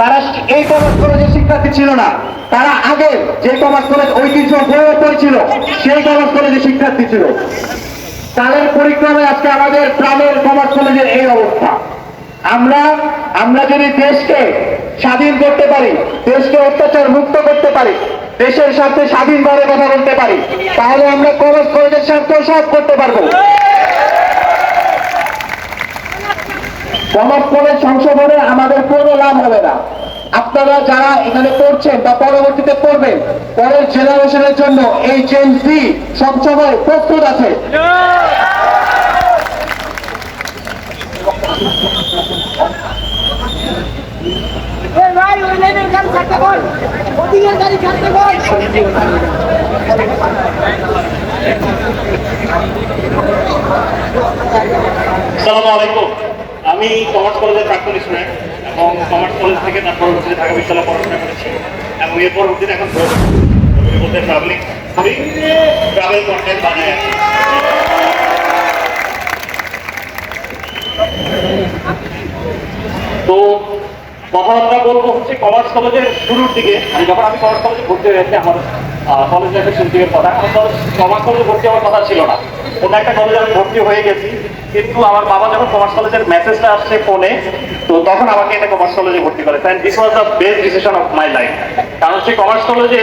তারা এই কমার্স কলেজের শিক্ষার্থী ছিল না। তারা আগে যে কমার্স কলেজ ঐতিহ্য বয়ে পড়েছিল সেই কমার্স কলেজের শিক্ষার্থী ছিল। তাদের পরিক্রমে আজকে আমাদের প্রাণের কমার্স কলেজের এই অবস্থা। আমরা আমরা যদি দেশকে স্বাধীন করতে পারি, দেশকে অত্যাচার মুক্ত করতে পারি, দেশের স্বার্থে স্বাধীনভাবে কথা বলতে পারি, তাহলে আমরা কমার্স কলেজের স্বার্থে সব করতে পারব। কলেজ সংশোধনে আমাদের কোনো লাভ হবে না। আপনারা যারা এখানে পড়ছেন বা পরবর্তীতে পড়বেন পরের জেনারেশনের জন্য এই জেন সি সবসময় প্রস্তুত আছে। এই আমি কমার্স কলেজের প্রাক্তন স্টুডেন্ট এবং কমার্স কলেজ থেকে তার পরবর্তীতে ঢাকা বিশ্ববিদ্যালয়ে পড়াশোনা করেছি এবং এর পরবর্তীতে এখন বলতে ট্রাভেলিং করি ট্রাভেল কন্টেন্ট বানাই। তো কথাবার্তা বলব হচ্ছে কমার্স কলেজের শুরুর দিকে মানে যখন আমি কমার্স কলেজে ভর্তি হয়েছি, আমার কলেজ লাইফের শুরু দিকের কথা। আমার কমার্স কলেজে ভর্তি হওয়ার কথা ছিল না। অন্য একটা কলেজে আমি ভর্তি হয়ে গেছি। কিন্তু আমার বাবা যখন কমার্স কলেজের মেসেজটা আসছে ফোনে তো তখন আমাকে এটা কমার্স কলেজে ভর্তি করে। And this was the best decision of my life কারণ সেই কমার্স কলেজে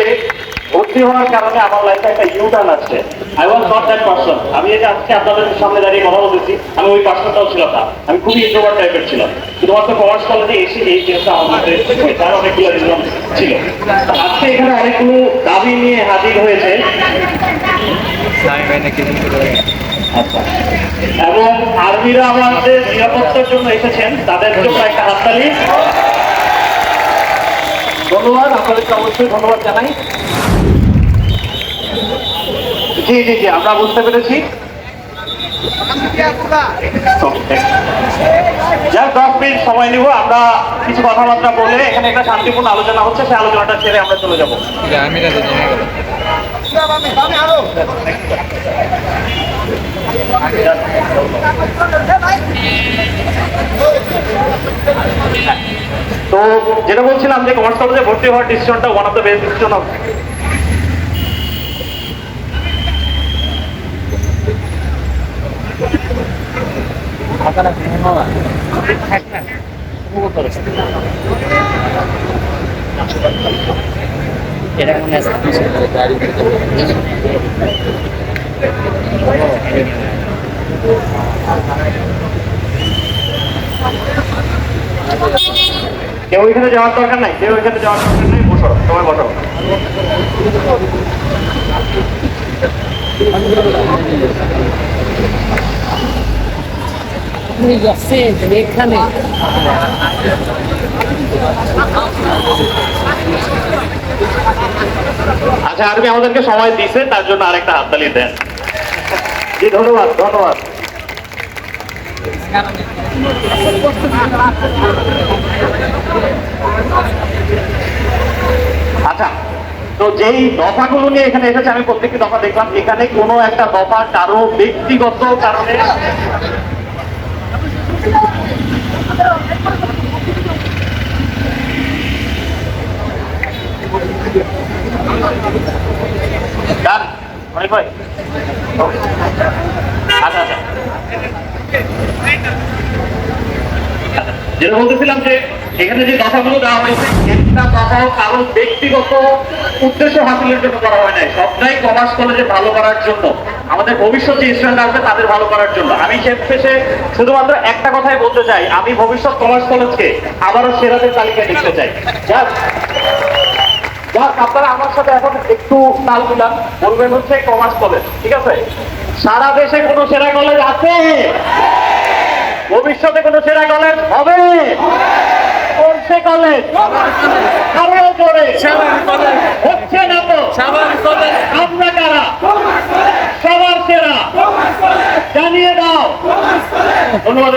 ভর্তি হওয়ার কারণে আমার লাইফে একটা ইউ টার্ন আসছে। I was not that person আমি এটা আজকে আপনাদের সামনে দাঁড়িয়ে কথা বলতেছি, আমি ওই পার্সনটাও ছিলাম না। আমি খুবই ইন্ট্রোভার্ট টাইপের ছিলাম। শুধুমাত্র কমার্স কলেজে এসে এই জিনিসটা আমার মধ্যে। তার অনেকগুলো রিজন ছিল। আজকে এখানে অনেকগুলো দাবি নিয়ে হাজির হয়েছে। আচ্ছা। এবং আর্মিরা আমাদের নিরাপত্তার জন্য এসেছেন। তাদের জন্য একটা হাততালি। ধন্যবাদ। আপনাদেরকে অবশ্যই ধন্যবাদ জানাই। জি জি জি আমরা বুঝতে পেরেছি। যার দশ মিনিট সময় নিব আমরা কিছু কথাবার্তা বলে এখানে একটা শান্তিপূর্ণ আলোচনা হচ্ছে সেই আলোচনাটা ছেড়ে আমরা চলে যাব। তো যেটা বলছিলাম যে কমার্স কলেজে ভর্তি হওয়ার ডিসিশনটা one of the best decision of কেউ এখানে যাওয়ার দরকার নাই কেউ এখানে যাওয়ার দরকার নাই বসো সবাই বসো। যাচ্ছেন এখানে আচ্ছা আরবি আমাদেরকে সময় দিছে, তার জন্য আরেকটা হাততালি দেন। জি, ধন্যবাদ ধন্যবাদ। আচ্ছা তো যেই দফাগুলো নিয়ে এখানে এসেছে, আমি প্রত্যেকটি দফা দেখলাম, এখানে কোনো একটা দফা কারও ব্যক্তিগত কারণে আচ্ছা আচ্ছা। যেটা বলতেছিলাম যে এখানে যে কথাগুলো দেওয়া হয়েছে একটা কথাও কারও ব্যক্তিগত উদ্দেশ্য হাসিলের জন্য করা হয় নাই। সবটাই কমার্স কলেজে ভালো করার জন্য। আমাদের ভবিষ্যৎ যে স্টুডেন্ট আসবে তাদের ভালো করার জন্য। আমি শেষ শুধুমাত্র একটা কথাই বলতে চাই। আমি ভবিষ্যৎ কমার্স কলেজকে আবারও সেরাদের তালিকায় দেখতে চাই। যাক, আপনারা আমার সাথে এখন একটু তাল মিলান। বলবেন হচ্ছে কমার্স কলেজ, ঠিক আছে? সারা দেশে কোনো সেরা কলেজ আছে? ভবিষ্যতে কোনো সেরা কলেজ হবে? সে কলেজ কারও করে হচ্ছে না তো। আমরা কারা? সবার সেরা। জানিয়ে দাও। ধন্যবাদ